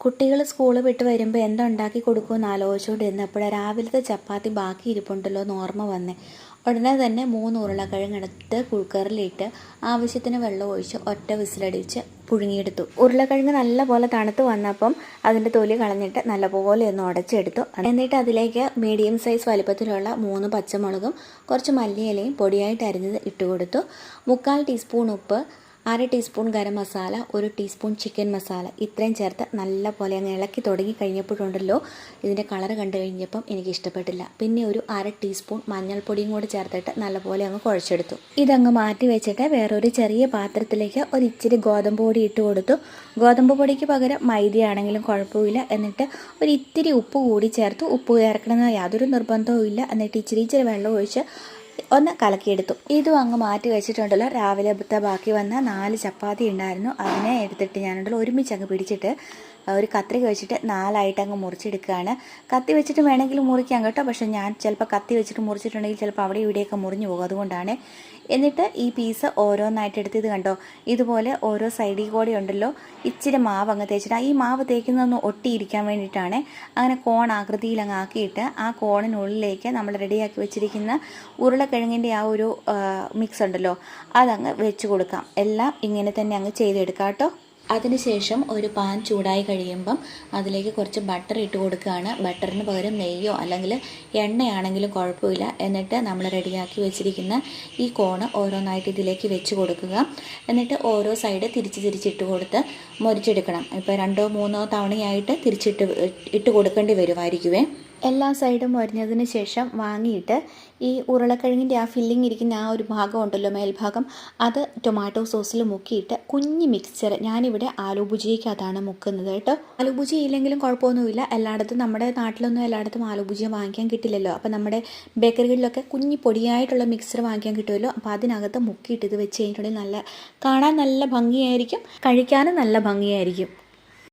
കുട്ടികൾ സ്കൂൾ വിട്ട് വരുമ്പോൾ എന്തുണ്ടാക്കി കൊടുക്കുമെന്ന് ആലോചിച്ചുകൊണ്ട് ഇരുന്നപ്പോഴാണ് രാവിലത്തെ ചപ്പാത്തി ബാക്കി ഇരിപ്പുണ്ടല്ലോ എന്ന് ഓർമ്മ വന്നേ. ഉടനെ തന്നെ മൂന്ന് ഉരുളക്കിഴങ്ങെടുത്ത് കുക്കറിലിട്ട് ആവശ്യത്തിന് വെള്ളം ഒഴിച്ച് ഒറ്റ വിസിലടിച്ച് പുഴുങ്ങിയെടുത്തു. ഉരുളക്കിഴങ്ങ് നല്ലപോലെ തണുത്ത് വന്നപ്പം അതിന്റെ തൊലി കളഞ്ഞിട്ട് നല്ലപോലെ ഒന്ന് ഉടച്ചെടുത്തു. എന്നിട്ട് അതിലേക്ക് മീഡിയം സൈസ് വലിപ്പത്തിലുള്ള മൂന്ന് പച്ചമുളകും കുറച്ച് മല്ലിയിലയും പൊടിയായിട്ട് അരിഞ്ഞത് ഇട്ട് കൊടുത്തു മുക്കാൽ ടീസ്പൂൺ ഉപ്പ് അര ടീസ്പൂൺ ഗരം മസാല ഒരു ടീസ്പൂൺ ചിക്കൻ മസാല. ഇത്രയും ചേർത്ത് നല്ല പോലെ അങ്ങ് ഇളക്കി തുടങ്ങി കഴിഞ്ഞപ്പോഴുണ്ടല്ലോ ഇതിന്റെ കളർ കണ്ടു കഴിഞ്ഞപ്പം എനിക്ക് ഇഷ്ടപ്പെട്ടില്ല. പിന്നെ ഒരു അര ടീസ്പൂൺ മഞ്ഞൾപ്പൊടിയും കൂടി ചേർത്തിട്ട് നല്ലപോലെ അങ്ങ് കുഴച്ചെടുത്തു. ഇതങ്ങ് മാറ്റി വെച്ചിട്ട് വേറൊരു ചെറിയ പാത്രത്തിലേക്ക് ഒരു ഇച്ചിരി ഗോതമ്പ് പൊടി ഇട്ട് കൊടുത്തു. ഗോതമ്പ് പൊടിക്ക് പകരം മൈദയാണെങ്കിലും കുഴപ്പമില്ല. എന്നിട്ട് ഒരു ഇത്തിരി ഉപ്പ് കൂടി ചേർത്തു. ഉപ്പ് ചേർക്കണമെന്ന് യാതൊരു നിർബന്ധവും ഇല്ല എന്നിട്ട് ഇച്ചിരി ഇച്ചിരി വെള്ളം ഒഴിച്ച് ഒന്ന് കലക്കിയെടുത്തു. ഇതും അങ്ങ് മാറ്റി വെച്ചിട്ടുണ്ടല്ലോ. രാവിലത്തെ ബാക്കി വന്ന നാല് ചപ്പാത്തി ഉണ്ടായിരുന്നു. അതിനെ എടുത്തിട്ട് ഞാനുണ്ടല്ലോ ഒരുമിച്ച് അങ്ങ് പിടിച്ചിട്ട് ഒരു കത്രിക വെച്ചിട്ട് നാലായിട്ട് അങ്ങ് മുറിച്ചെടുക്കുകയാണ്. കത്തി വെച്ചിട്ട് വേണമെങ്കിൽ മുറിക്കാം കേട്ടോ. പക്ഷേ ഞാൻ ചിലപ്പോൾ കത്തി വെച്ചിട്ട് മുറിച്ചിട്ടുണ്ടെങ്കിൽ ചിലപ്പോൾ അവിടെ ഇവിടെയൊക്കെ മുറിഞ്ഞു പോകും. അതുകൊണ്ടാണ്. എന്നിട്ട് ഈ പീസ് ഓരോന്നായിട്ട് എടുത്ത് ഇത് കണ്ടോ? ഇതുപോലെ ഓരോ സൈഡിൽ കൂടെ ഉണ്ടല്ലോ. ഇച്ചിരി മാവ് അങ്ങ് തേച്ചിട്ട് ഈ മാവ് തേക്കുന്നതൊന്ന് ഒട്ടിയിരിക്കാൻ വേണ്ടിയിട്ടാണ്. അങ്ങനെ കോൺ ആകൃതിയിൽ അങ്ങ് ആക്കിയിട്ട് ആ കോണിനുള്ളിലേക്ക് നമ്മൾ റെഡിയാക്കി വെച്ചിരിക്കുന്ന ഉരുളക്കിഴങ്ങിന്റെ ആ ഒരു മിക്സ് ഉണ്ടല്ലോ അതങ്ങ് വെച്ച് കൊടുക്കാം. എല്ലാം ഇങ്ങനെ തന്നെ അങ്ങ് ചെയ്തെടുക്കാം കേട്ടോ. അതിനുശേഷം ഒരു പാൻ ചൂടായി കഴിയുമ്പം അതിലേക്ക് കുറച്ച് ബട്ടർ ഇട്ട് കൊടുക്കുകയാണ്. ബട്ടറിന് പകരം നെയ്യോ അല്ലെങ്കിൽ എണ്ണയാണെങ്കിലും കുഴപ്പമില്ല. എന്നിട്ട് നമ്മൾ റെഡിയാക്കി വെച്ചിരിക്കുന്ന ഈ കോണ് ഓരോന്നായിട്ട് ഇതിലേക്ക് വെച്ച് കൊടുക്കുക. എന്നിട്ട് ഓരോ സൈഡ് തിരിച്ച് തിരിച്ചിട്ട് കൊടുത്ത് മുരിച്ചെടുക്കണം ഇപ്പോൾ രണ്ടോ മൂന്നോ തവണയായിട്ട് തിരിച്ചിട്ട് ഇട്ട് കൊടുക്കേണ്ടി വരുമായിരിക്കുമേ എല്ലാ സൈഡും മൊരിഞ്ഞതിന് ശേഷം വാങ്ങിയിട്ട് ഈ ഉരുളക്കിഴങ്ങിന്റെ ആ ഫില്ലിംഗ് ഇരിക്കുന്ന ആ ഒരു ഭാഗം ഉണ്ടല്ലോ മേൽഭാഗം അത് ടൊമാറ്റോ സോസിൽ മുക്കിയിട്ട് കുഞ്ഞ് മിക്സ്ചർ ഞാനിവിടെ ആലു ഭുജിയക്കകത്താണ് മുക്കുന്നത് കേട്ടോ. ആലു ഭുജിയ ഇല്ലെങ്കിലും കുഴപ്പമൊന്നുമില്ല. എല്ലായിടത്തും നമ്മുടെ നാട്ടിലൊന്നും എല്ലായിടത്തും ആലു ഭുജിയ വാങ്ങിക്കാൻ കിട്ടില്ലല്ലോ. അപ്പോൾ നമ്മുടെ ബേക്കറികളിലൊക്കെ കുഞ്ഞ് പൊടിയായിട്ടുള്ള മിക്സ്ചർ വാങ്ങിക്കാൻ കിട്ടുമല്ലോ. അപ്പോൾ അതിനകത്ത് മുക്കിയിട്ട് ഇത് വെച്ച് കഴിഞ്ഞിട്ടുണ്ടെങ്കിൽ നല്ല കാണാൻ നല്ല ഭംഗിയായിരിക്കും കഴിക്കാനും നല്ല ഭംഗിയായിരിക്കും.